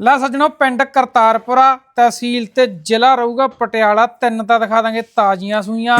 ਲਾ ਸੱਜਣੋ, ਪਿੰਡ ਕਰਤਾਰਪੁਰਾ ਤਹਿਸੀਲ ਤੇ ਜ਼ਿਲ੍ਹਾ ਰਹੂਗਾ ਪਟਿਆਲਾ। ਤਿੰਨ ਤਾਂ ਦਿਖਾ ਦਾਂਗੇ ਤਾਜ਼ੀਆਂ ਸੂਈਆਂ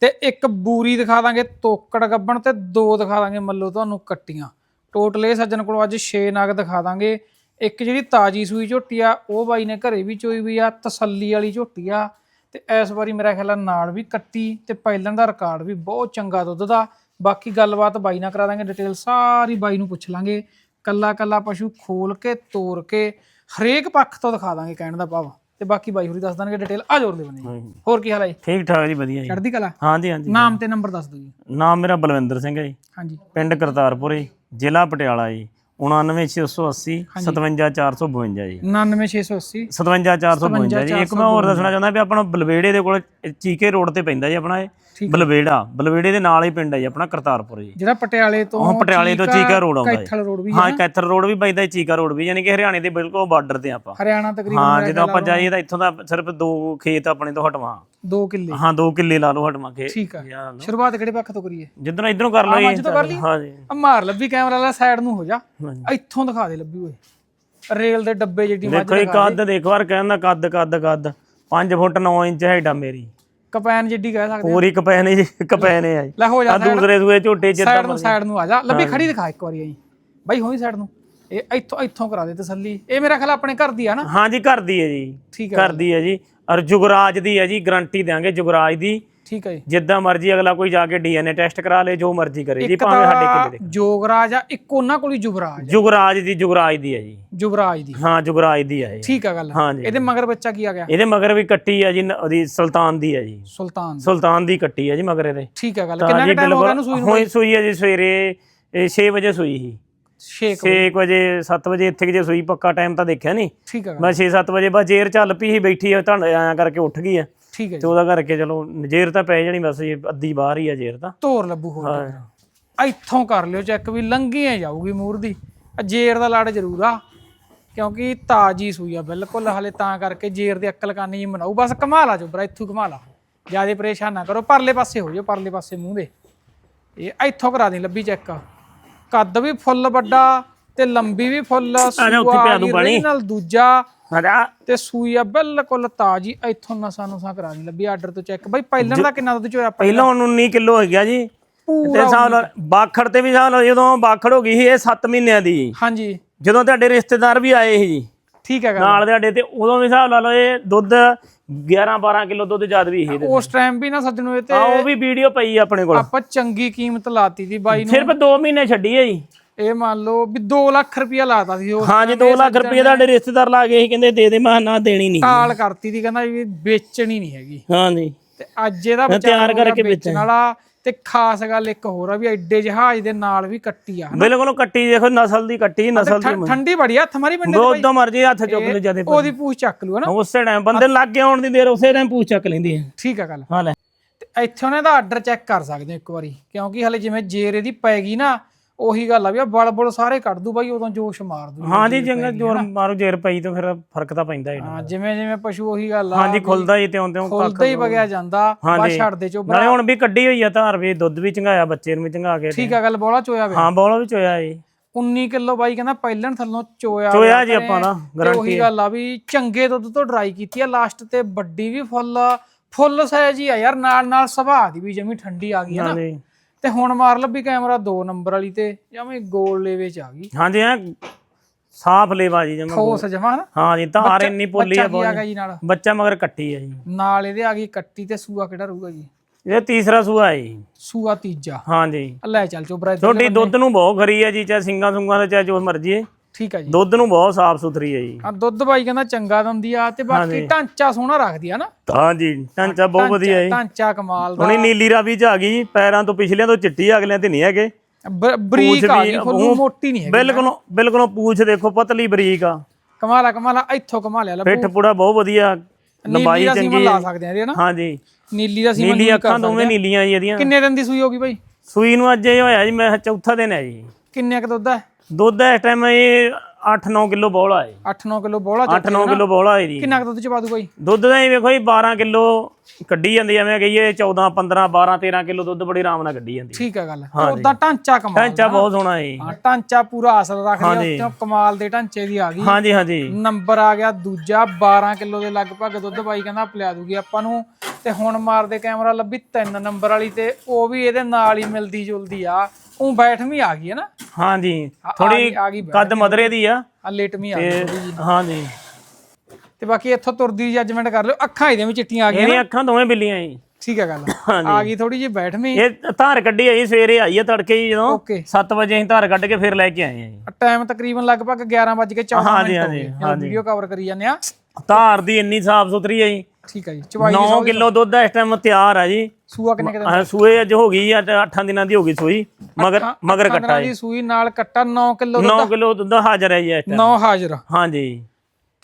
ਤੇ ਇੱਕ ਬੂਰੀ ਦਿਖਾ ਦਾਂਗੇ ਤੋਕੜ ਗੱਬਣ ਤੇ ਦੋ ਦਿਖਾ ਦਾਂਗੇ ਮੱਲੋ ਤੁਹਾਨੂੰ ਕੱਟੀਆਂ। ਟੋਟਲ ਇਹ ਸੱਜਣ ਕੋਲ ਅੱਜ 6 ਨਗ ਦਿਖਾ ਦਾਂਗੇ। ਇੱਕ ਜਿਹੜੀ ਤਾਜ਼ੀ ਸੂਈ ਝੋਟੀ ਆ, ਉਹ ਬਾਈ ਨੇ ਘਰੇ ਵੀ ਚੋਈ ਵੀ ਆ, ਤਸੱਲੀ ਵਾਲੀ ਝੋਟੀ ਆ ਤੇ ਇਸ ਵਾਰੀ ਮੇਰਾ ਖਿਆਲ ਆ ਨਾਲ ਵੀ ਕੱਟੀ ਤੇ ਪਹਿਲਾਂ ਦਾ ਰਿਕਾਰਡ ਵੀ ਬਹੁਤ ਚੰਗਾ ਦੁੱਧ ਦਾ। ਬਾਕੀ ਗੱਲਬਾਤ ਬਾਈ ਨਾਲ ਕਰਾ ਦਾਂਗੇ ਡਿਟੇਲ ਸਾਰੀ ਬਾਈ ਨੂੰ ਪੁੱਛ ਲਾਂਗੇ। ਕੱਲਾ ਕੱਲਾ ਪਸ਼ੂ ਖੋਲ ਕੇ ਤੋੜ ਕੇ ਹਰੇਕ ਪੱਖ ਤੋਂ ਦਿਖਾ ਦਾਂਗੇ ਕਹਿਣ ਦਾ ਭਾਵ। ਤੇ ਬਾਕੀ ਬਾਈ ਹੋਰੀ ਦੱਸ ਦੇਣਗੇ ਡਿਟੇਲ ਆ ਜੋਰ ਦੇ ਬਣੇ ਹੋਰ ਕੀ ਹਾਲ ਹੈ ਜੀ? ਠੀਕ ਠਾਕ ਜੀ ਵਧੀਆ ਜੀ। ਚੜ੍ਹਦੀ ਕਲਾ? ਹਾਂਜੀ ਹਾਂਜੀ। ਨਾਮ ਤੇ ਨੰਬਰ ਦੱਸ ਦਿਓ ਜੀ। ਨਾਮ ਮੇਰਾ ਬਲਵਿੰਦਰ ਸਿੰਘ ਹੈ ਜੀ। ਹਾਂਜੀ। ਪਿੰਡ ਕਰਤਾਰਪੁਰ ਜੀ ਜ਼ਿਲ੍ਹਾ ਪਟਿਆਲਾ ਜੀ। 99680 57452 ਜੀ। 99680 57452 ਜੀ। ਇੱਕ ਮੈਂ ਹੋਰ ਦੱਸਣਾ ਚਾਹੁੰਦਾ ਵੀ ਆਪਣਾ ਬਲਵੇੜੇ ਦੇ ਕੋਲ ਚੀਕੇ ਰੋਡ ਤੇ ਪੈਂਦਾ ਜੀ ਆਪਣਾ ਇਹ। ਬਲਵੇੜਾ ਬਲਵੇੜੇ ਦੇ ਨਾਲ ਹੀ ਪਿੰਡ ਹੈ ਜੀ ਆਪਣਾ ਕਰਤਾਰਪੁਰ ਜੀ। ਜਿਹੜਾ ਪਟਿਆਲੇ ਤੋਂ ਪਟਿਆਲੇ ਤੋਂ ਚੀਕਾ ਰੋਡ ਆਉਂਦਾ ਕੈਥਲ ਰੋਡ ਵੀ ਜੀ ਹਾਂ ਕੈਥਲ ਰੋਡ ਵੀ ਪੈਂਦਾ ਚੀਕਾ ਰੋਡ ਵੀ ਯਾਨੀ ਕਿ ਹਰਿਆਣੇ ਦੇ ਬਿਲਕੁਲ ਬਾਰਡਰ ਤੇ ਆਪਾਂ। ਹਰਿਆਣਾ ਤਕਰੀਬਨ ਹਾਂ ਜਦੋਂ ਆਪਾਂ ਜਾਈਏ ਤਾਂ ਇੱਥੋਂ ਦਾ ਸਿਰਫ ਦੋ ਖੇਤ ਆਪਣੇ ਤੋਂ ਹਟਵਾ। 2 ਕਿੱਲੇ। ਹਾਂ 2 ਕਿੱਲੇ ਲਾ ਲਓ ਹਟਵਾ ਕੇ। ਠੀਕ ਆ। ਸ਼ੁਰੂਆਤ ਕਿਹੜੇ ਪੱਖ ਤੋਂ ਕਰੀਏ? ਜਿੱਧਰੋਂ ਇਧਰੋਂ ਕਰ ਲਓ ਤੋਂ ਕਰ ਲਈ? ਜੀ ਹਾਂ ਜੀ ਆ ਮਾਰ ਲੱਭੀ ਕੈਮਰਾ ਵਾਲਾ ਸਾਈਡ ਨੂੰ ਹੋ ਜਾ। ਇੱਥੋਂ ਦਿਖਾ ਦੇ ਲੱਭੀ ਓਏ। ਰੇਲ ਦੇ ਡੱਬੇ ਜਿਹੜੀ ਮੱਝ ਦੇਖੋ ਇਹ ਕੱਦ ਦੇਖੋ ਵਾਰ ਕਹਿੰਦਾ ਕੱਦ ਕੱਦ ਕੱਦ। 5 ਫੁੱਟ 9 ਇੰਚ ਹੈਡਾ ਮੇਰੀ। ਕਪੈਨ ਜਿੱਡੀ ਕਹਿ ਸਕਦੇ ਪੂਰੀ ਕਪੈਨੇ ਜੀ ਕਪੈਨੇ ਆ ਜੀ। ਲੈ ਹੋ ਜਾ ਦੂਸਰੇ ਸੂਏ ਝੋਟੇ ਜਿੱਦਾਂ ਸਾਈਡ ਨੂੰ ਸਾਈਡ ਨੂੰ ਆ ਜਾ। ਲੱਭੀ ਖੜੀ ਦਿਖਾ ਇੱਕ ਵਾਰੀ ਆਈ। ਬਾਈ ਹੋਈ ਸਾਈਡ ਨੂੰ। ਇਹ ਇੱਥੋਂ ਇੱਥੋਂ ਕਰਾ ਦੇ ਤਸੱਲੀ। ਇਹ ਮੇਰਾ ਖਿਆਲ ਆਪਣੇ ਘਰ ਦੀ ਆ ਨਾ? ਹਾਂ ਜੀ ਘਰ ਦੀ ਹੈ ਜੀ। ਠੀਕ ਹੈ ਘਰ ਦੀ ਹੈ ਜੀ। ਔਰ ਜੁਗਰਾਜ ਦੀ ਹੈ ਜੀ ਗਾਰੰਟੀ ਦੇਾਂਗੇ ਜੁਗਰਾਜ ਦੀ। ਠੀਕ ਹੈ ਜੀ। ਜਿੱਦਾਂ ਮਰਜ਼ੀ ਅਗਲਾ ਕੋਈ ਜਾ ਕੇ ਡੀਐਨਏ ਟੈਸਟ ਕਰਾ ਲੇ ਜੋ ਮਰਜ਼ੀ ਕਰੇ ਜੀ ਇੱਕ ਭਾਵੇਂ ਸਾਡੇ ਤਾਂ ਕਿੱਲੇ ਦੇ ਜੋਗਰਾਜ ਆ ਇੱਕ ਉਹਨਾਂ ਕੋਲ ਹੀ ਜੁਗਰਾਜ ਆ। ਜੁਗਰਾਜ ਦੀ ਜੁਗਰਾਜ ਦੀ ਹੈ ਜੀ। ਜੁਗਰਾਜ ਦੀ। ਹਾਂ ਜੁਗਰਾਜ ਦੀ ਹੈ ਇਹ। ਠੀਕ ਆ ਗੱਲ। ਹਾਂ ਜੀ। ਇਹਦੇ ਮਗਰ ਬੱਚਾ ਕੀ ਆ ਗਿਆ? ਇਹਦੇ ਮਗਰ ਵੀ ਕੱਟੀ ਹੈ ਜੀ ਨ- ਉਹਦੀ ਸੁਲਤਾਨ ਦੀ ਹੈ ਜੀ। ਸੁਲਤਾਨ ਸੁਲਤਾਨ ਦੀ ਕੱਟੀ ਹੈ ਜੀ ਮਗਰ ਇਹਦੇ। ਠੀਕ ਆ ਗੱਲ। ਕਿੰਨਾ ਟਾਈਮ ਹੋ ਗਿਆ ਇਹਨੂੰ ਸੂਈ ਨੂੰ ਹੋਈ ਸੂਈ ਹੈ ਜੀ ਸਵੇਰੇ 6 ਵਜੇ ਸੂਈ ਸੀ। 6 6 ਵਜੇ। 7 ਵਜੇ ਇੱਥੇ ਕਿ ਜੇ ਸੂਈ ਪੱਕਾ ਟਾਈਮ ਤਾਂ ਦੇਖਿਆ ਨਹੀਂ ਠੀਕ ਆ। ਗੱਲ ਮੈਂ 6-7 ਵਜੇ ਬਾਅਦ ਜੇਰ ਚੱਲ ਪਈ ਸੀ ਬੈਠੀ ਆ ਤਾਂ ਆਇਆ ਕਰਕੇ ਉੱਠ ਗਈ ਆ। ਠੀਕ ਹੈ ਤੇ ਉਹਦਾ ਕਰਕੇ ਚਲੋ ਜੇਰ ਤਾਂ ਪੈ ਜਾਣੀ ਬਸ ਇਹ ਅੱਧੀ ਬਾਹਰ ਹੀ ਆ ਜੇਰ ਤਾਂ। ਧੋਰ ਲੱਭੂ ਹੋਰ ਹਾਂ। ਇੱਥੋਂ ਕਰ ਲਿਓ ਚੈੱਕ ਵੀ ਲੰਘੀਆਂ ਜਾਊਗੀ ਮੂਰ ਦੀ। ਆ ਜੇਰ ਦਾ ਲੜ ਜ਼ਰੂਰ ਆ ਕਿਉਂਕਿ ਤਾਜੀ ਸੂਈ ਆ ਬਿਲਕੁਲ ਹਲੇ ਤਾਂ ਕਰਕੇ ਜੇਰ ਦੀ ਅਕਲ ਕਾਨੀ ਜੀ ਮਨਾਉ ਬਸ ਕਮਾਲਾ ਜੋ ਬਰਾ ਇੱਥੋਂ ਕਮਾਲਾ ਜਿਆਦੇ ਪਰੇਸ਼ਾਨ ਨਾ ਕਰੋ ਪਰਲੇ ਪਾਸੇ ਹੋ ਜਾਓ ਪਰਲੇ ਪਾਸੇ ਮੂੰਹ ਦੇ। ਇਹ ਇੱਥੋਂ ਕਰਾ ਦੇ ਲੱਭੀ ਚੈੱਕ। ਕੱਦ ਵੀ ਫੁੱਲ ਵੱਡਾ ਤੇ ਲੰਬੀ ਵੀ ਫੁੱਲ। ਨਾਲ ਦੂਜਾ ਤੇ ਸੂਈ ਆ ਬਿਲਕੁਲ ਤਾਜੀ ਇੱਥੋਂ ਨਸਾਂ ਨੁਸਾਂ ਕਰਾ ਦੀ ਲੱਭੀ ਆਰਡਰ ਤੋਂ ਚੈੱਕ। ਬਾਈ ਪਹਿਲਾਂ ਦਾ ਕਿੰਨਾ ਦੁੱਧ ਚੋਇਆ ਪਹਿਲਾਂ ਹੁਣ 19 ਕਿਲੋ ਹੋ ਗਿਆ ਜੀ। ਤੇ ਸਾਲ ਬਾਖੜ ਤੇ ਵੀ ਸਾਲ ਜਦੋਂ ਬਾਖੜ ਹੋ ਗਈ ਸੀ ਇਹ 7 ਮਹੀਨਿਆਂ ਦੀ। ਜੀ। ਹਾਂਜੀ। ਜਦੋਂ ਤੁਹਾਡੇ ਰਿਸ਼ਤੇਦਾਰ ਵੀ ਆਏ ਸੀ ਜੀ। ਠੀਕ ਹੈਗਾ। ਨਾਲ ਤੁਹਾਡੇ ਤੇ ਉਦੋਂ ਵੀ ਹਿਸਾਬ ਲਾ ਲਓ ਇਹ ਦੁੱਧ 11 12 ਕਿਲੋ ਦੁੱਧ ਜਦ ਵੀ ਸੀ ਇਹਦੇ। ਉਸ ਟਾਈਮ ਵੀ ਨਾ ਸੱਜਣੋ ਇਹ ਤੇ ਹਾਂ ਉਹ ਵੀ ਵੀਡੀਓ ਪਈ ਆ ਆਪਣੇ ਕੋਲ। ਆਪਾਂ ਚੰਗੀ ਕੀਮਤ ਲਾਤੀ ਦੀ ਬਾਈ ਨੂੰ। ਸਿਰਫ 2 ਮਹੀਨੇ ਛੱਡੀ ਹੈ ਜੀ। ਇਹ ਮੰਨ ਲਓ ਵੀ 2 ਲੱਖ ਰੁਪਇਆ ਲਾਤਾ ਸੀ ਉਹ ਹਾਂ ਜੀ 2 ਲੱਖ ਰੁਪਏ ਤੁਹਾਡੇ ਰਿਸ਼ਤੇਦਾਰ ਲਾ ਗਏ ਸੀ ਕਹਿੰਦੇ ਦੇ ਦੇ ਮੈਂ ਨਾ ਦੇਣੀ ਨਹੀਂ। ਕਾਲ ਕਰਤੀ ਦੀ ਕਹਿੰਦਾ ਵੀ ਵੇਚਣੀ ਨਹੀਂ ਹੈਗੀ। ਹਾਂ ਜੀ। ਤੇ ਅੱਜ ਇਹਦਾ ਤਿਆਰ ਕਰਕੇ ਵੇਚਣ ਵਾਲਾ। ਤੇ ਖਾਸ ਗੱਲ ਇੱਕ ਹੋਰ ਆ ਵੀ ਐਡੇ ਜਹਾਜ਼ ਦੇ ਨਾਲ ਵੀ ਕੱਟੀ ਆ ਬਿਲਕੁਲ ਕੱਟੀ ਦੇਖੋ ਨਸਲ ਦੀ ਕੱਟੀ ਨਸਲ ਦੀ ਠੰਡੀ ਬੜੀ ਹੱਥ ਮਾਰੀ ਬੰਦੇ ਬਹੁਤ ਤੋਂ ਮਰਜ਼ੀ ਹੱਥ ਚੁੱਕ ਲੈ ਜਦੇ ਉਹਦੀ ਪੂਛ ਚੱਕ ਲੂ ਹਨਾ? ਉਸੇ ਟਾਈਮ ਬੰਦੇ ਲੱਗ ਕੇ ਆਉਣ ਦੀ ਦੇਰ ਉਸੇ ਟਾਈਮ ਪੂਛ ਚੱਕ ਲੈਂਦੀ ਹੈ ਠੀਕ ਆ ਗੱਲ। ਹਾਂ ਲੈ। ਤੇ ਇੱਥੇ ਉਹਨੇ ਦਾ ਆਰਡਰ ਚੈੱਕ ਕਰ ਸਕਦੇ ਹੋ ਇੱਕ ਵਾਰੀ ਕਿਉਂਕਿ ਹਲੇ ਜਿਵੇਂ ਜੇਰ ਇਹਦੀ ਪੈ ਗਈ ਨਾ ਉਹੀ ਗੱਲ ਆ ਵੀ ਆ ਬਲ ਬਲ ਸਾਰੇ ਕੱਢ ਦੂ ਬਾਈ ਉਦੋਂ ਜੋਸ਼ ਮਾਰ ਦੂ ਹਾਂ ਜੀ ਚੰਗਾ ਜੋਰ ਮਾਰੋ ਜੇਰ ਪਈ ਤਾਂ ਫਿਰ ਫ਼ਰਕ ਤਾਂ ਪੈਂਦਾ ਹੀ ਹਾਂ ਜਿਵੇਂ ਜਿਵੇਂ ਪਸ਼ੂ ਉਹੀ ਗੱਲ ਆ ਹਾਂ ਜੀ ਖੁੱਲਦਾ ਹੀ ਤਿਉਂ ਤਿਉਂ ਖੁੱਲਦਾ ਹੀ ਵਗਿਆ ਜਾਂਦਾ ਬਸ ਛੱਡ ਦੇ ਚੋ ਨਾਲੇ ਹੁਣ ਵੀ ਕੱਢੀ ਹੋਈ ਆ ਧਾਰ ਵੀ ਦੁੱਧ ਵੀ ਚੰਗਾਇਆ ਬੱਚੇ ਨੂੰ ਵੀ ਚੰਗਾ ਕੇ ਠੀਕ ਆ ਗੱਲ ਬੋਲਾ ਚੋਇਆ ਵੇ। ਹਾਂ ਬੋਲਾ ਵੀ ਚੋਇਆ ਜੀ 19 ਕਿਲੋ ਬਾਈ ਕਹਿੰਦਾ ਪਹਿਲਣ ਥੱਲੋਂ ਚੋਇਆ ਚੋਇਆ ਜੀ ਆਪਾਂ ਦਾ ਤੇ ਉਹੀ ਗੱਲ ਆ ਵੀ ਚੰਗੇ ਦੁੱਧ ਤੋਂ ਡਰਾਈ ਕੀਤੀ ਆ ਲਾਸਟ ਤੇ ਵੱਡੀ ਵੀ ਫੁੱਲ ਫੁੱਲ ਸਾਈਜ਼ ਹੀ ਆ ਯਾਰ ਨਾਲ ਨਾਲ ਸੁਭਾਅ ਦੀ ਵੀ ਜਮੀ ਠੰਡੀ ਆ ਗਈ ਹੈ ਨਾ ਤੇ ਹੁਣ ਮਾਰ ਲੱਭੀ ਕੈਮਰਾ 2 ਨੰਬਰ ਵਾਲੀ ਤੇ ਜਮੀ ਗੋਲ ਲੇਵੇ ਚ ਆ ਗਈ। ਹਾਂ ਜੀ ਐ ਸਾਫ਼ ਲੇਵਾ ਜੀ ਜਮਾ ਠੋਸ ਜਮਾ ਨਾ। ਹਾਂ ਜੀ ਧਾਰ ਇੰਨੀ ਪੋਲੀ ਬੱਚਾ ਆ ਕੀ ਆ ਗਿਆ ਜੀ ਨਾਲ? ਬੱਚਾ ਮਗਰ ਕੱਟੀ ਆ ਜੀ। ਨਾਲ ਇਹਦੇ ਆ ਗਈ ਕੱਟੀ ਤੇ ਸੂਆ ਕਿਹੜਾ ਰਹੂਗਾ ਜੀ? ਇਹ ਤੀਸਰਾ ਸੂਆ ਹੈ ਸੂਆ ਤੀਜਾ। ਹਾਂ ਜੀ। ਆ ਲੈ ਚੱਲ ਚੋਬਰਾ। ਤੁਹਾਡੀ ਦੁੱਧ ਨੂੰ ਬਹੁਤ ਖਰੀ ਹੈ ਜੀ ਚਾਹੇ ਸਿੰਘਾਂ ਸੁੰਗਾਂ ਦਾ ਚਾਹੇ ਜੋ ਮਰਜ਼ੀ ਹੈ। ਠੀਕ ਆ ਜੀ। ਦੁੱਧ ਨੂੰ ਬਹੁਤ ਸਾਫ਼ ਸੁਥਰੀ ਹੈ ਜੀ। ਆ ਦੁੱਧ ਬਾਈ ਕਹਿੰਦਾ ਚੰਗਾ ਦਿੰਦੀ ਆ ਤੇ ਬਾਕੀ ਢਾਂਚਾ ਸੋਹਣਾ ਰੱਖਦੀ ਆ ਨਾ। ਹਾਂ ਜੀ ਢਾਂਚਾ ਬਹੁਤ ਵਧੀਆ ਹੈ ਢਾਂਚਾ ਕਮਾਲ ਦਾ। ਹੁਣੀ ਨੀਲੀ ਰਾਵੀ ਚ ਆ ਗਈ ਜੀ ਪੈਰਾਂ ਤੋਂ ਪਿਛਲਿਆਂ ਤੋਂ ਚਿੱਟੀ ਅਗਲਿਆਂ ਤੇ ਨਹੀਂ ਹੈਗੇ। ਬਰੀਕ ਆ ਗਈ ਖੋਲੂ ਮੋਟੀ ਨਹੀਂ ਹੈਗੀ ਬਿਲਕੁਲ ਬਿਲਕੁਲ ਪੂਛ ਦੇਖੋ ਪਤਲੀ ਬਰੀਕ ਆ। ਕਮਾਲਾ ਕਮਾਲਾ ਇੱਥੋਂ ਕਮਾਲਿਆ ਲੱਭੂ ਪਿੱਠ ਪੂੜਾ ਬਹੁਤ ਵਧੀਆ ਲੰਬਾਈ ਚੰਗੀ ਲਾ ਹੈ। ਸਕਦੇ ਆ ਨਾ। ਹਾਂ ਜੀ। ਨੀਲੀ ਦਾ ਸੀਮਨ ਨੀਲੀ ਅੱਖਾਂ ਦੋਵੇਂ ਨੀਲੀਆਂ ਜੀ ਇਹਦੀਆਂ। ਕਿੰਨੇ ਦਿਨ ਦੀ ਸੂਈ ਹੋਗੀ ਬਾਈ? ਸੂਈ ਨੂੰ ਅੱਜ ਇਹ ਹੋਇਆ ਜੀ ਮੈਂ ਚੌਥਾ ਦਿਨ ਹੈ ਜੀ। ਕਿੰਨੇ ਕ ਦੁੱਧ ਹੈ? ਦੁੱਧ ਇਸ ਟਾਈਮ ਇਹ 8-9 ਕਿਲੋ ਬੋਲਾ ਹੈ। 8-9 ਕਿਲੋ ਬੋਲਾ 8-9 ਕਿਲੋ ਬੋਲਾ ਹੈ ਜੀ। ਕਿੰਨਾ ਕੁ ਦੁੱਧ ਚ ਪਾ ਦੂ ਬਾਈ? ਦੁੱਧ ਦਾ ਹੀ ਵੇਖੋ ਜੀ 12 ਕਿਲੋ ਕੱਢੀ ਜਾਂਦੀ ਐ ਮੈਂ ਕਹੀਏ 14 15 12 13 ਕਿਲੋ ਦੁੱਧ ਬੜੀ ਆਰਾਮ ਨਾਲ ਕੱਢੀ ਜਾਂਦੀ ਠੀਕ ਹੈ ਗੱਲ। ਉਦਾਂ ਢਾਂਚਾ ਕਮਾਲ ਢਾਂਚਾ ਬਹੁਤ ਸੋਹਣਾ ਹੈ ਜੀ। ਹਾਂ ਢਾਂਚਾ ਪੂਰਾ ਅਸਲ ਰੱਖ ਲਿਆ। ਉੱਤੋਂ ਕਮਾਲ ਦੇ ਢਾਂਚੇ ਦੀ ਆ ਗਈ। ਹਾਂਜੀ ਹਾਂਜੀ। ਨੰਬਰ ਆ ਗਿਆ ਦੂਜਾ 12 ਕਿਲੋ ਦੇ ਲਗਭਗ ਦੁੱਧ ਬਾਈ ਕਹਿੰਦਾ ਪਿਲਾ ਦੂਗੀ ਆਪਾਂ ਨੂੰ। ਤੇ ਹੁਣ ਮਾਰਦੇ ਕੈਮਰਾ ਲੱਭੀ 3 ਨੰਬਰ ਵਾਲੀ ਤੇ ਉਹ ਵੀ ਇਹਦੇ ਨਾਲ ਹੀ ਮਿਲਦੀ ਜੁਲਦੀ ਆ। ਉਹ ਬੈਠਵੀਂ ਆ ਗਈ ਹੈ ਨਾ। ਹਾਂਜੀ ਆ- ਥੋੜੀ ਆ ਗਈ- ਆ ਕੱਦ ਮਦਰੇ ਦੀ ਆ। ਆ ਲੇਟਵੀਂ ਆ ਗਈ ਥੋੜ੍ਹੀ ਜਿਹੀ। ਹਾਂਜੀ। ਤੇ ਬਾਕੀ ਇੱਥੋਂ ਤੁਰਦੀ ਜੱਜਮੈਂਟ ਕਰ ਲਿਓ ਅੱਖਾਂ ਇਹਦੇ ਵੀ ਚਿੱਟੀਆਂ ਆ ਗਈਆਂ ਇਹਦੀਆਂ ਅੱਖਾਂ ਦੋਵੇਂ ਬਿੱਲੀਆਂ ਜੀ ਠੀਕ ਹੈ ਗੱਲ। ਆ ਗਈ ਥੋੜੀ ਜਿਹੀ ਬੈਠਵੀਂ ਇਹ ਧਾਰ ਕੱਢੀ ਆਈ ਸਵੇਰੇ ਆਈ ਆ ਤੜਕੇ ਜੀ ਜਦੋਂ। ਓਕੇ। 7 ਵਜੇ ਅਸੀਂ ਧਾਰ ਕੱਢ ਕੇ ਫਿਰ ਲੈ ਕੇ ਆਏ ਆ ਜੀ। ਟਾਈਮ ਤਕਰੀਬਨ ਲਗਭਗ 11:14 ਹਾਂਜੀ, ਮਿੰਟ ਹੋ ਹਾਂਜੀ, ਗਏ। ਹਾਂਜੀ। ਵੀਡੀਓ ਕਵਰ ਕਰੀ ਜਾਂਦੇ ਆ। ਧਾਰ ਦੀ ਇੰਨੀ ਸਾਫ਼ ਸੁਥਰੀ ਹੈ ਜੀ। ਠੀਕ ਹੈ ਜੀ ਚਵਾਈ 9 ਕਿਲੋ ਦੁੱਧ ਇਸ ਟਾਈਮ ਤਿਆਰ ਆ ਜੀ। ਸੂਆ ਕਿੰਨੇ ਕਿਤੇ ਆਹ ਸੂਏ ਅੱਜ ਹੋ ਗਈ ਆ 8 ਦਿਨਾਂ ਦੀ ਹੋ ਗਈ ਸੂਈ। ਮਗਰ ਮਗਰ ਕੱਟਾ ਜੀ। ਸੂਈ ਨਾਲ ਕੱਟਾ 9 ਕਿਲੋ 9 ਕਿਲੋ ਦੁੱਧ ਹਾਜ਼ਰ ਹੈ ਜੀ ਇਸ ਟਾਈਮ 9 ਹਾਜ਼ਰ। ਹਾਂਜੀ।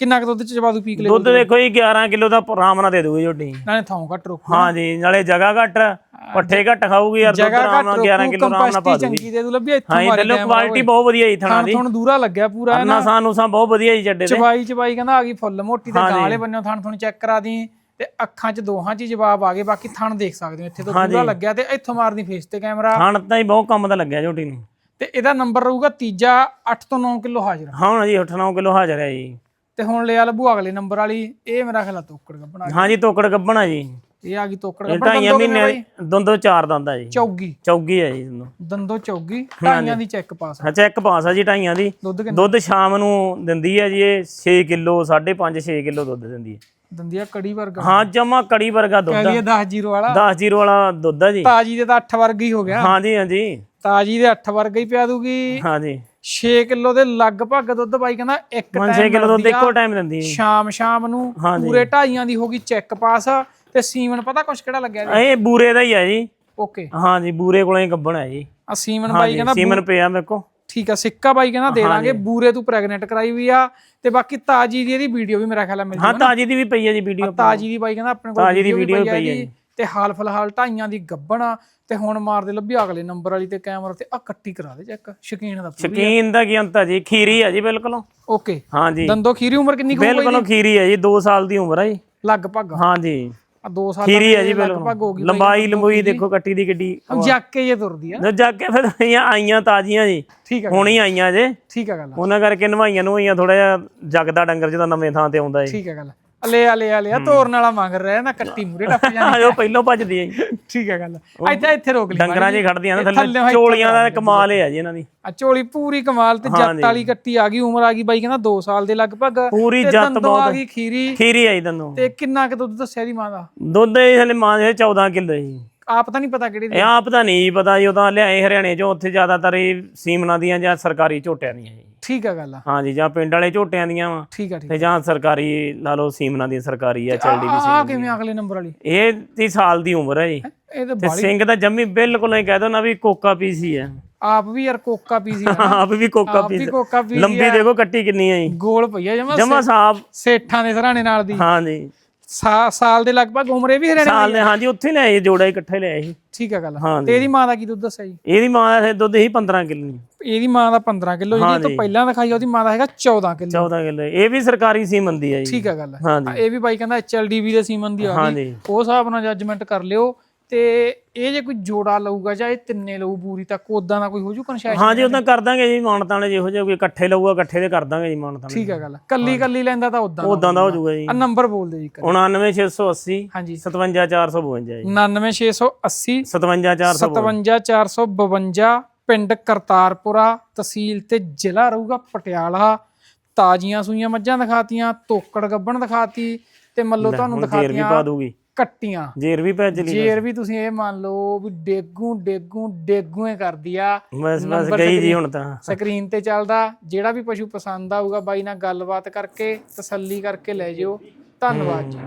ਕਿੰਨਾ ਕੁ ਦੁੱਧ ਚ ਚਵਾ ਦੂ ਪੀਕ ਲੈ ਦੁੱਧ ਦੇਖੋ ਜੀ 11 ਕਿਲੋ ਦਾ ਆਰਾਮ ਨਾਲ ਦੇ ਦੂਗੀ ਝੋਟੀ ਨਾਲੇ ਥਾਂ ਘੱਟ ਰੋਕੂ ਹਾਂਜੀ ਨਾਲੇ ਜਗ੍ਹਾ ਘੱਟ। ਪੱਠੇ ਘੱਟ ਖਾਊਗੀ ਯਾਰ ਦੁੱਧ ਆਰਾਮ ਨਾਲ 11 ਰੋਕੂ ਕਿਲੋ ਆਰਾਮ ਨਾਲ ਪਾ ਦੂਗੀ। ਚੰਗੀ ਦੇ ਦੂ ਲੱਭੀ ਇੱਥੋਂ ਮਾਰੀ ਤੇ ਕੁਆਲਿਟੀ ਬਹੁਤ ਵਧੀਆ ਜੀ ਥਣਾ ਦੀ। ਥਣ ਦੂਰਾ ਲੱਗਿਆ ਪੂਰਾ ਹੈ ਨਾ ਸਾਨ ਉਸਾਂ ਬਹੁਤ ਵਧੀਆ ਜੀ ਜੱਡੇ ਦੇ। ਚਵਾਈ ਚਵਾਈ ਕਹਿੰਦਾ ਆ ਗਈ ਫੁੱਲ ਮੋਟੀ ਤੇ ਗਾਲੇ ਬੰਨਿਓ ਥਣ ਥਣ ਚੈੱਕ ਕਰਾ ਦੀ ਤੇ ਅੱਖਾਂ 'ਚ ਦੋਹਾਂ 'ਚ ਹੀ ਜਵਾਬ ਆ ਗਏ ਬਾਕੀ ਥਣ ਦੇਖ ਸਕਦੇ ਹੋ ਇੱਥੇ ਤੋਂ ਪੂਰਾ ਲੱਗਿਆ ਤੇ ਇੱਥੋਂ ਮਾਰਦੀ ਫੇਸ ਤੇ ਕੈਮਰਾ ਥਣ ਤਾਂ ਹੀ ਬਹੁਤ ਕੰਮ ਦਾ ਲੱਗਿਆ ਝੋਟੀ ਨੂੰ। ਤੇ ਇਹਦਾ ਨੰਬਰ ਰਹੂਗਾ ਤੀਜਾ 8 ਤੋਂ 9 ਕਿਲੋ ਹਾਜ਼ਰ। ਹਾਂ ਜੀ 8-9 ਕਿਲੋ ਹਾਜ਼ਰ ਹੈ ਜੀ। ਤੇ ਹੁਣ ਲਿਆ ਲੱਭੂ ਅਗਲੇ ਨੰਬਰ ਵਾਲੀ ਇਹ ਮੇਰਾ ਖਿਆਲ ਤੋਕੜ ਗੱਬਣਾ ਹਾਂਜੀ ਤੋਕੜ ਗੱਬਣਾ ਜੀ। ਇਹ ਆ ਗਈ ਤੋਕੜ ਇਹ ਢਾਈਆਂ ਮਹੀਨਿਆਂ ਦੀ ਦੋਂਦੋ ਚਾਰ ਦੰਦਾ ਜੀ। ਚੌਗੀ। ਚੌਗੀ ਹੈ ਜੀ ਦੋਨੋਂ ਦੰਦੋ ਚੌਗੀ ਢਾਈਆਂ ਦੀ ਚੈੱਕ ਪਾਸ ਅੱਛਾ ਇੱਕ ਪਾਸ ਆ ਜੀ ਢਾਈਆਂ ਦੀ। ਦੁੱਧ ਸ਼ਾਮ ਨੂੰ ਦਿੰਦੀ ਹੈ ਜੀ ਇਹ 6 ਕਿਲੋ 5.5 6 ਕਿਲੋ ਦੁੱਧ ਦਿੰਦੀ ਹੈ ਦੰਦੀ ਆ ਕੜੀ ਵਰਗਾ। ਹਾਂ ਜਮਾ ਕੜੀ ਵਰਗਾ ਦੁੱਧ ਕਹਿ ਲਈਏ 10 ਜੀਰੋ ਵਾਲਾ। 10 ਜੀਰੋ ਵਾਲਾ ਦੁੱਧ ਆ ਜੀ। ਤਾਜੀ ਦੇ ਤਾਂ 8 ਵਰਗਾ ਹੀ ਹੋ ਗਿਆ। ਹਾਂਜੀ ਹਾਂਜੀ। ਤਾਜੀ ਦੇ 8 ਵਰਗਾ ਹੀ ਪਿਆ ਦੂਗੀ। ਹਾਂਜੀ। 6 ਕਿਲੋ ਦੇ ਲਗਭਗ ਦੁੱਧ ਬਾਈ ਕਹਿੰਦਾ ਇੱਕ 6 ਟਾਈਮ ਕਿਲੋ ਦੁੱਧ ਇੱਕੋ ਟਾਈਮ ਦਿੰਦੀ ਹੈ ਸ਼ਾਮ ਸ਼ਾਮ ਨੂੰ। ਪੂਰੇ ਢਾਈਆਂ ਦੀ ਹੋ ਗਈ ਚੈੱਕ ਪਾਸ ਤੇ ਸੀਮਨ ਪਤਾ ਕੁਛ ਕਿਹੜਾ ਲੱਗਿਆ ਜੀ? ਇਹ ਬੂਰੇ ਦਾ ਹੀ ਹੈ ਜੀ। ਓਕੇ। ਹਾਂਜੀ ਬੂਰੇ ਕੋਲੋਂ ਹੀ ਗੱਬਣ ਹੈ ਜੀ। ਆ ਸੀਮਨ ਬਾਈ ਕਹਿੰਦਾ ਸੀਮਨ ਪਿਆ ਮੇਰੇ ਕੋ ਠੀਕ ਆ ਸਿੱਕਾ ਬਾਈ ਕਹਿੰਦਾ ਦੇ ਦਾਂਗੇ ਬੂਰੇ ਤੂੰ ਪ੍ਰੈਗਨੈਂਟ ਕਰਾਈ ਵੀ ਆ ਤੇ ਬਾਕੀ ਤਾਜੀ ਦੀ ਇਹਦੀ ਵੀਡੀਓ ਵੀ ਮੇਰਾ ਖਿਆਲ ਆ ਮਿਲ ਹਾਂ ਤਾਜੀ ਦੀ ਵੀ ਪਈ ਹੈ ਜੀ ਵੀਡੀਓ ਤਾਜੀ ਦੀ ਬਾਈ ਕਹਿੰਦਾ ਆਪਣੇ ਕੋਲ ਤਾਜੀ ਦੀ ਆ ਪਈ ਹੈ ਜੀ। ਤੇ ਹਾਲ ਫਿਲਹਾਲ ਢਾਈਆਂ ਦੀ ਗੱਬਣ ਆ ਤੇ ਹੁਣ ਮਾਰਦੇ ਲੱਭੀ ਅਗਲੇ ਨੰਬਰ ਵਾਲੀ ਤੇ ਕੈਮਰਾ ਤੇ। ਆ ਕੱਟੀ ਕਰਾ ਦੇ ਚੈੱਕ ਸ਼ਕੀਨ ਦਾ ਸ਼ਕੀਨ ਦਾ ਕੀ ਅੰਤ ਹੈ ਜੀ ਖੀਰੀ ਹੈ ਜੀ ਬਿਲਕੁਲ। ਓਕੇ। ਹਾਂਜੀ ਦੰਦੋ ਖੀਰੀ ਉਮਰ ਕਿੰਨੀ ਕੁ ਬਿਲਕੁਲ ਖੀਰੀ ਹੈ ਜੀ 2 ਸਾਲ ਦੀ ਉਮਰ ਹੈ ਜੀ। ਲਗਭਗ। ਹਾਂਜੀ ਆ 2 ਸਾਲ ਖੀਰੀ ਹੈ ਜੀ ਲਗਭਗ ਹੋ ਬਿਲਕੁਲ ਗਈ ਲੰਬਾਈ ਲੰਬੂਈ ਦੇਖੋ ਕੱਟੀ ਦੀ ਕਿੱਡੀ ਜੱਕ ਕੇ ਜੇ ਤੁਰਦੀ ਆ। ਜੋ ਜਾ ਕੇ ਫਿਰ ਆਈਆਂ ਆਈਆਂ ਤਾਜ਼ੀਆਂ ਜੀ। ਠੀਕ ਆ ਹੁਣ ਹੀ ਆਈਆਂ ਜੇ। ਠੀਕ ਆ ਗੱਲ ਉਹਨਾਂ ਕਰਕੇ ਨਵਾਈਆਂ ਨਵਾਈਆਂ ਥੋੜਾ ਜਿਹਾ ਜਗਦਾ ਡੰਗਰ ਜਦੋਂ ਨਵੇਂ ਥਾਂ ਤੇ ਆਉਂਦਾ ਜੀ ਠੀਕ ਆ ਗੱਲ ਅਲੇ ਅਲੇ ਅਲੇ ਆ ਤੋਰਨ ਵਾਲਾ ਮੰਗ ਰਿਹਾ ਨਾ ਕੱਟੀ ਮੂਰੇ ਟੱਪ ਜਾਂਦੀ ਜੋ ਪਹਿਲੋਂ ਭੱਜਦੀ ਹੈ ਜੀ। ਠੀਕ ਆ ਗੱਲ। ਇੱਥੇ ਇੱਥੇ ਰੋਕ ਲਈ ਡੰਗਰਾਂ 'ਚ ਹੀ ਖੜਦੀਆਂ ਨੇ ਥੱਲੇ ਚੋਲੀਆਂ ਦਾ ਕਮਾਲ ਹੈ ਜੀ ਇਹਨਾਂ ਦੀ। ਆ ਝੋਲੀ ਪੂਰੀ ਕਮਾਲ ਤੇ ਜੱਟ ਵਾਲੀ ਕੱਟੀ ਆ ਗਈ ਉਮਰ ਆ ਗਈ ਬਾਈ ਕਹਿੰਦਾ 2 ਸਾਲ ਦੇ ਲਗਭਗ। ਪੂਰੀ ਤੇ ਜੱਤ ਦੰਦੋਂ ਆ ਬਹੁਤ ਗਈ ਖੀਰੀ। ਖੀਰੀ ਆਈ ਤੈਨੂੰ ਤੇ ਕਿੰਨਾ ਕੁ ਦੁੱਧ ਦੱਸਿਆ ਦੀ ਮਾਂ ਦਾ? ਦੁੱਧ ਇਹ ਹਲੇ ਮਾਂ ਦੇ 14 ਕਿਲੋ ਜੀ। ਆਪ ਤਾਂ ਨਹੀਂ ਪਤਾ ਕਿਹੜੀ ਦੀ ਆਪ ਤਾਂ ਨਹੀਂ ਪਤਾ ਜੀ ਉਹ ਤਾਂ ਲਿਆਏ ਹਰਿਆਣੇ ਚੋਂ ਉੱਥੇ ਜ਼ਿਆਦਾਤਰ ਇਹ ਸੀਮਨਾ ਦੀਆਂ ਜਾਂ ਸਰਕਾਰੀ ਝੋਟਿਆਂ ਦੀਆਂ ਜੀ। ਠੀਕ ਆ ਗੱਲ ਆ। ਹਾਂਜੀ ਜਾਂ ਪਿੰਡ ਵਾਲੇ ਝੋਟਿਆਂ ਦੀਆਂ ਵਾ ਠੀਕ ਆ ਠੀਕ ਤੇ ਜਾਂ ਸਰਕਾਰੀ ਲਾ ਲਓ ਸੀਮਨਾ ਦੀ ਸਰਕਾਰੀ ਆ ਚਲਦੀ ਵੀ ਆ ਕਿਵੇਂ ਅਗਲੇ ਨੰਬਰ ਵਾਲੀ? ਇਹ 30 ਸਾਲ ਦੀ ਉਮਰ ਹੈ ਜੀ। ਇਹ ਤਾਂ ਤੇ ਸਿੰਘ ਦਾ ਜੰਮੀ ਬਿਲਕੁਲ ਹੀ ਕਹਿ ਦੋ ਨਾ ਵੀ ਕੋਕਾ ਪੀਸੀ ਹੈ ਆਪ ਵੀ ਯਾਰ ਕੋਕਾ ਪੀਸੀ ਆ ਆਪ ਵੀ ਕੋਕਾ ਆਪ ਵੀ ਪੀਸ ਕੋਕਾ ਪੀਸੀ ਲੰਬੀ ਦੇਖੋ ਕੱਟੀ ਕਿੰਨੀ ਹੈ ਜੀ। ਗੋਲ ਪਈਆ ਜਮਾ ਜਮਾ ਸੇਠਾਂ ਦੇ ਸਰਾਣੇ ਨਾਲ ਦੀ। ਹਾਂਜੀ। ਸਾ- ਸਾਲ ਦੇ ਲਗਭਗ ਉਮਰ ਵੀ ਹਰਿਆਣੇ ਸਾਲ ਦੇ ਹਾਂਜੀ ਉੱਥੇ ਲੈ ਆਏ ਜੋੜਾ ਇਕੱਠੇ ਲੈ ਆਏ ਸੀ। ਠੀਕ ਆ ਗੱਲ ਹਾਂਜੀ। ਤੇ ਇਹਦੀ ਮਾਂ ਦਾ ਕੀ ਦੁੱਧ ਦੱਸਿਆ ਜੀ ਇਹਦੀ ਮਾਂ ਦਾ ਦੁੱਧ ਹੀ 15 ਕਿਲੋ ਇਹਦੀ ਮਾਂ ਦਾ 15 ਕਿਲੋ ਜਿਹੜੀ ਤੋਂ ਪਹਿਲਾਂ ਦਿਖਾਈ ਆ, ਉਹਦੀ ਮਾਂ ਦਾ ਹੈਗਾ 14 ਕਿਲੋ। 14 ਕਿਲੋ ਇਹ ਵੀ ਸਰਕਾਰੀ ਸੀਮਨ ਦੀ ਹੈ ਜੀ। ਠੀਕ ਆ ਗੱਲ ਹਾਂਜੀ। ਇਹ ਵੀ ਬਾਈ ਕਹਿੰਦਾ ਐਚਐਲਡੀਵੀ ਦੇ ਸੀਮਨ ਦੀ ਆ ਗਈ ਹਾਂਜੀ। ਉਹ ਹਿਸਾਬ ਨਾਲ ਜੱਜਮੈਂਟ ਕਰ ਲਿਓ। ਤੇ ਇਹ ਜੇ ਕੋਈ ਜੋੜਾ ਲਊਗਾ ਜਾਂ ਇਹ ਤਿੰਨੇ ਲਊ ਪੂਰੀ ਤੱਕ ਉਦਾਂ ਦਾ ਕੋਈ ਹੋ ਜੂ ਕਨਸ਼ੈਸ਼ਨ ਹਾਂਜੀ ਉਦਾਂ ਕਰ ਦਾਂਗੇ ਜੀ ਮਾਨਤਾਣੇ ਜਿਹੋ ਜਿਹਾ ਕੋਈ ਇਕੱਠੇ ਲਊਗਾ ਇਕੱਠੇ ਦੇ ਕਰ ਦਾਂਗੇ ਜੀ ਮਾਨਤਾਣੇ ਠੀਕ ਆ ਗੱਲ ਕੱਲੀ ਕੱਲੀ ਲੈਂਦਾ ਤਾਂ ਉਦਾਂ ਉਦਾਂ ਦਾ ਹੋ ਜਾਊਗਾ ਜੀ। ਆ ਨੰਬਰ ਬੋਲ ਦਿਓ ਜੀ ਇੱਕ। 99680 ਹਾਂਜੀ। 57452 ਜੀ। 99680 57452 57452 ਪਿੰਡ ਕਰਤਾਰਪੁਰਾ ਤਹਿਸੀਲ ਤੇ ਜ਼ਿਲ੍ਹਾ ਰਹੂਗਾ ਪਟਿਆਲਾ। ਤਾਜ਼ੀਆਂ ਸੂਈਆਂ ਮੱਝਾਂ ਦਿਖਾਤੀਆਂ ਤੋਕੜ ਗੱਬਣ ਦਿਖਾਤੀ ਤੇ ਮੱਲੋ ਤੁਹਾਨੂੰ ਵੀ ਦਿਖਾਤੀਆਂ ਪਾ ਦੂਗੀ। ਕੱਟੀਆਂ। ਜੇਰ ਵੀ ਪੈ ਚਲੀ ਜੇਰ ਵੀ ਤੁਸੀਂ ਇਹ ਮੰਨ ਲਓ ਵੀ ਡੇਗੂ ਡੇਗੂ ਡੇਗੂ ਹੀ ਕਰਦੀ ਆ। ਬਸ ਬਸ ਗਈ ਜੀ ਹੁਣ ਤਾਂ। ਸਕਰੀਨ ਤੇ ਚੱਲਦਾ। ਜਿਹੜਾ ਵੀ ਪਸ਼ੂ ਪਸੰਦ ਆਊਗਾ ਬਾਈ ਨਾਲ ਗੱਲਬਾਤ ਕਰਕੇ ਤਸੱਲੀ ਕਰਕੇ ਲੈ ਜਿਓ। ਧੰਨਵਾਦ ਜੀ।